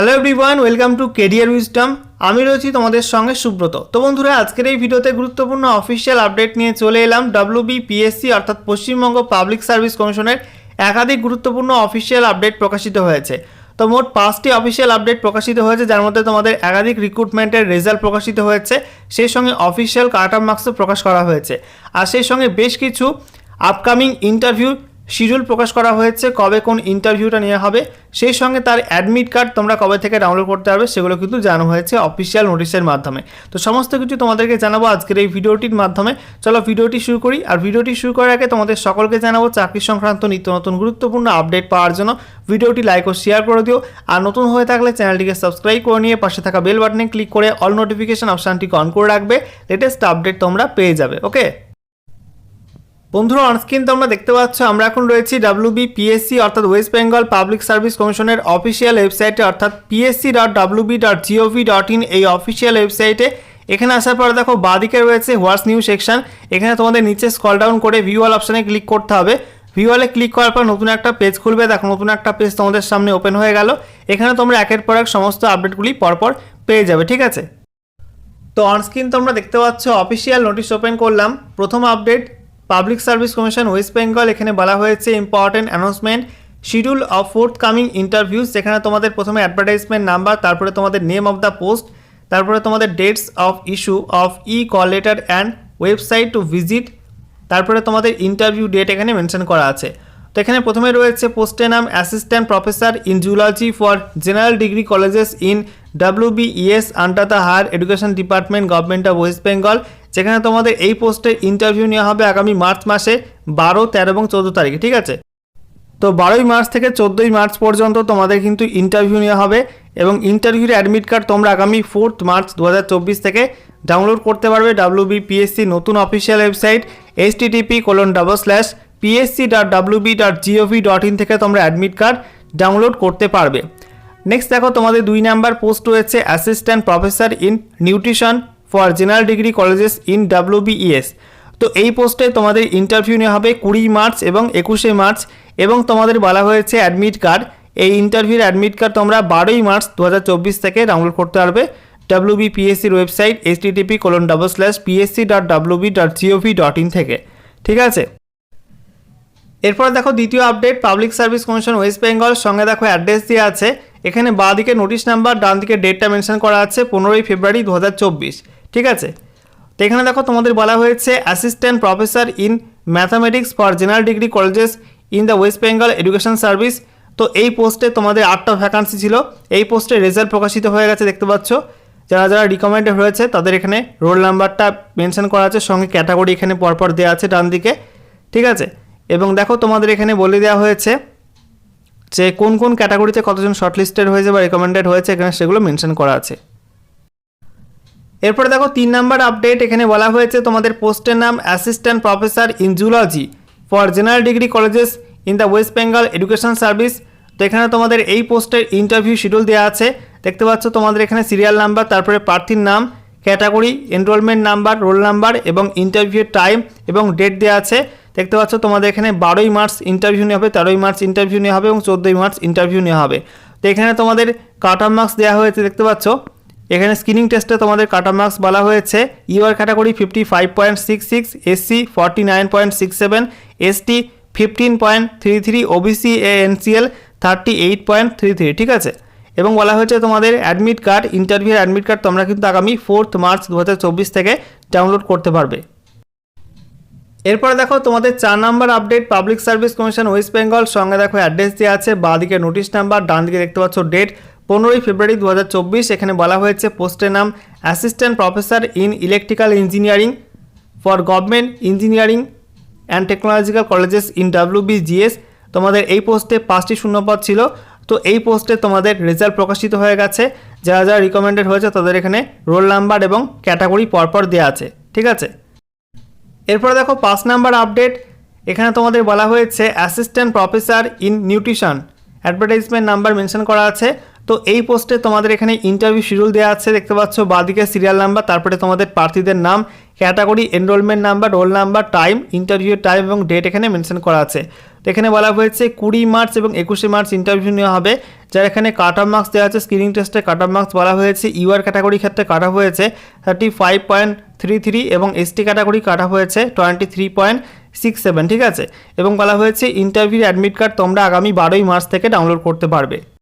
Hello everyone welcome to career wisdom আমি রয়েছি তোমাদের সঙ্গে সুব্রত। তো বন্ধুরা, আজকের এই ভিডিওতে গুরুত্বপূর্ণ অফিসিয়াল আপডেট নিয়ে চলে এলাম ডাব্লিউবি পিএসসি অর্থাৎ পশ্চিমবঙ্গ পাবলিক সার্ভিস কমিশনের একাধিক গুরুত্বপূর্ণ অফিসিয়াল আপডেট প্রকাশিত হয়েছে। তো মোট পাঁচটি অফিসিয়াল আপডেট প্রকাশিত হয়েছে, যার মধ্যে তোমাদের একাধিক রিক্রুটমেন্টের রেজাল্ট প্রকাশিত হয়েছে, সেই সঙ্গে অফিসিয়াল অফ মার্কসও প্রকাশ করা হয়েছে। আর সেই সঙ্গে বেশ কিছু আপকামিং ইন্টারভিউ শিডিউল প্রকাশ করা হয়েছে, কবে কোন ইন্টারভিউটা নেওয়া হবে, সেই সঙ্গে তার অ্যাডমিট কার্ড তোমরা কবে থেকে ডাউনলোড করতে পারবে সেগুলো কিন্তু জানানো হয়েছে অফিসিয়াল নোটিশের মাধ্যমে। তো সমস্ত কিছু তোমাদেরকে জানাব আজকের এই ভিডিওটির মাধ্যমে। চলো ভিডিওটি শুরু করি। আর ভিডিওটি শুরু করার আগে তোমাদের সকলকে জানাব চাকরি সংক্রান্ত নিত্য নতুন গুরুত্বপূর্ণ আপডেট পাওয়ার জন্য ভিডিওটি লাইক ও শেয়ার করে দিও। আর নতুন হয়ে থাকলে চ্যানেলটিকে সাবস্ক্রাইব করে নিয়ে পাশে থাকা বেল বাটনে ক্লিক করে অল নোটিফিকেশান অপশানটিকে অন করে রাখবে। লেটেস্ট আপডেট তোমরা পেয়ে যাবে ওকে বন্ধুরা অনস্ক্রিন তোমরা দেখতে পাচ্ছ, আমরা এখন রয়েছি ডাব্লিউবি পিএসসি অর্থাৎ ওয়েস্ট বেঙ্গল পাবলিক সার্ভিস কমিশনের অফিসিয়াল ওয়েবসাইটে অর্থাৎ PSC dot WB dot GOV dot in এই অফিসিয়াল ওয়েবসাইটে এখানে আসার পরে দেখো, বাদিকে রয়েছে হোয়াটস নিউ সেকশন এখানে তোমাদের নিচে স্কল ডাউন করে ভিউ অল অপশানে ক্লিক করতে হবে। ভিউ অলে ক্লিক করার পর নতুন একটা পেজ খুলবে। দেখো, নতুন একটা পেজ তোমাদের সামনে ওপেন হয়ে গেল। এখানে তোমরা একের পর এক সমস্ত আপডেটগুলি পরপর পেয়ে যাবে, ঠিক আছে? তো অনস্ক্রিন তোমরা দেখতে পাচ্ছ অফিসিয়াল নোটিশ ওপেন করলাম। প্রথম update Public Service Commission West Bengal, এখানে বলা হয়েছে important announcement schedule of fourth coming interviews যেখানে তোমাদের প্রথমে অ্যাডভার্টাইজমেন্ট নাম্বার তারপরে তোমাদের নেম অফ দ্য পোস্ট তারপরে তোমাদের dates of issue of e call letter and website to visit তারপরে তোমাদের ইন্টারভিউ ডেট এখানে মেনশন করা আছে। তো এখানে প্রথমে রয়েছে পোস্টের নাম assistant professor in zoology for general degree colleges in WBES under the higher education department government of West Bengal যেখানে তোমাদের এই পোস্টের ইন্টারভিউ নেওয়া হবে আগামী মার্চ মাসে বারো, তেরো এবং চোদ্দ তারিখে, ঠিক আছে? তো বারোই মার্চ থেকে চোদ্দোই মার্চ পর্যন্ত তোমাদের কিন্তু ইন্টারভিউ নেওয়া হবে এবং ইন্টারভিউর অ্যাডমিট কার্ড তোমরা আগামী ফোর্থ মার্চ দু হাজার চব্বিশ থেকে ডাউনলোড করতে পারবে ডাব্লিউবিপিএসসি নতুন official website H TTP colon double slash PSC dot WB dot GOV dot in থেকে তোমরা অ্যাডমিট কার্ড ডাউনলোড করতে পারবে। নেক্সট দেখো তোমাদের দুই নাম্বার পোস্ট রয়েছে assistant professor in nutrition for general degree colleges in WBES তো এই পোস্টে তোমাদের ইন্টারভিউ নেওয়া হবে কুড়ি মার্চ এবং একুশে মার্চ এবং তোমাদের বলা হয়েছে অ্যাডমিট কার্ড এই ইন্টারভিউর অ্যাডমিট কার্ড তোমরা বারোই মার্চ দু হাজার চব্বিশ থেকে ডাউনলোড করতে পারবে। ডাব্লিউবিপিএসসির website H TTP colon double slash PSC dot WB dot GOV dot in থেকে। ঠিক আছে? এরপর দেখো দ্বিতীয় update Public Service Commission West Bengal সঙ্গে দেখো অ্যাড্রেস দিয়ে আছে। এখানে বাঁ দিকে নোটিশ নাম্বার ডান দিকে ডেটটা মেনশন করা আছে, পনেরোই ফেব্রুয়ারি দু হাজার চব্বিশ। ঠিক আছে? তো এখানে দেখো তোমাদের বলা হয়েছে assistant professor in mathematics for general degree colleges in the West Bengal Education Service তো এই পোস্টে তোমাদের আটটা ভ্যাকান্সি ছিল। এই পোস্টে রেজাল্ট প্রকাশিত হয়ে গেছে দেখতে পাচ্ছ। যারা যারা রিকমেন্ডেড হয়েছে, তাদের এখানে রোল নাম্বারটা মেনশন করা আছে। সঙ্গে ক্যাটাগরি এখানে পরপর দেওয়া আছে ডান দিকে। ঠিক আছে? এবং দেখো তোমাদের এখানে বলে দেওয়া হয়েছে যে কোন কোন ক্যাটাগরিতে কতজন শর্টলিস্টেড হয়েছে বা রেকমেন্ডেড হয়েছে, এখানে সেগুলো মেনশন করা আছে। এরপরে দেখো, তিন নাম্বার আপডেট এখানে বলা হয়েছে তোমাদের পোস্টের নাম assistant professor in zoology for general degree colleges in the West Bengal Education Service তো এখানে তোমাদের এই পোস্টের ইন্টারভিউ শিডিউল দেওয়া আছে। দেখতে পাচ্ছ, তোমাদের এখানে সিরিয়াল নাম্বার তারপরে প্রার্থীর নাম category enrolment number roll number এবং ইন্টারভিউর টাইম এবং ডেট দেওয়া আছে। দেখতে পাচ্ছ, তোমাদের এখানে বারোই মার্চ ইন্টারভিউ নেওয়া হবে, তেরোই মার্চ ইন্টারভিউ নেওয়া হবে এবং চোদ্দোই মার্চ ইন্টারভিউ নেওয়া হবে। তো এখানে তোমাদের কাট অফ মার্কস দেওয়া হয়েছে, দেখতে পাচ্ছ। এখানে স্ক্রিনিং টেস্টে তোমাদের কাট মার্কস বলা হয়েছে। UR category fifty five point six six SC forty nine point six seven ST fifteen point three three OBC NCL thirty eight point three three ঠিক আছে? এবং বলা হয়েছে তোমাদের অ্যাডমিট কার্ড ইন্টারভিউর অ্যাডমিট কার্ড তোমরা কিন্তু আগামী ফোর্থ মার্চ দু হাজার চব্বিশ থেকে ডাউনলোড করতে পারবে। এরপরে দেখো, তোমাদের চার number update Public Service Commission West Bengal সঙ্গে দেখো অ্যাড্রেস দিয়ে আছে, বাঁদিকে নোটিশ নাম্বার ডান দিকে দেখতে পাচ্ছ ডেট পনেরোই ফেব্রুয়ারি দু হাজার চব্বিশ, এখানে বলা হয়েছে পোস্টের নাম assistant professor in electrical engineering for government engineering and technological colleges in WBGS তোমাদের এই পোস্টে পাঁচটি শূন্যপদ ছিল। তো এই পোস্টে তোমাদের রেজাল্ট প্রকাশিত হয়ে গেছে। যারা যারা রিকমেন্ডেড হয়েছে, তাদের এখানে রোল নাম্বার এবং ক্যাটাগরি পরপর দেওয়া আছে। ঠিক আছে? এরপরে দেখো পাঁচ নাম্বার আপডেট। এখানে তোমাদের বলা হয়েছে assistant professor in nutrition. Advertisement number mention করা আছে। তো এই পোস্টে তোমাদের এখানে ইন্টারভিউ শিডিউল দেওয়া আছে, দেখতে পাচ্ছ, বাদিকে সিরিয়াল নাম্বার তারপরে তোমাদের প্রার্থীদের নাম category enrolment number roll number time interview time এবং ডেট এখানে মেনশন করা আছে। তো এখানে বলা হয়েছে কুড়ি মার্চ এবং একুশে মার্চ ইন্টারভিউ নেওয়া হবে। যার এখানে কাট অফ মার্কস দেওয়া আছে স্ক্রিনিং টেস্টে কাট অফ মার্কস বলা হয়েছে ইউআর ক্যাটাগরি ক্ষেত্রে কাট অফ হয়েছে thirty five point three three এবং এসটি ক্যাটাগরি কাট অফ হয়েছে twenty three point six seven ঠিক আছে? এবং বলা হয়েছে ইন্টারভিউ অ্যাডমিট কার্ড তোমরা আগামী বারোই মার্চ থেকে ডাউনলোড করতে পারবে।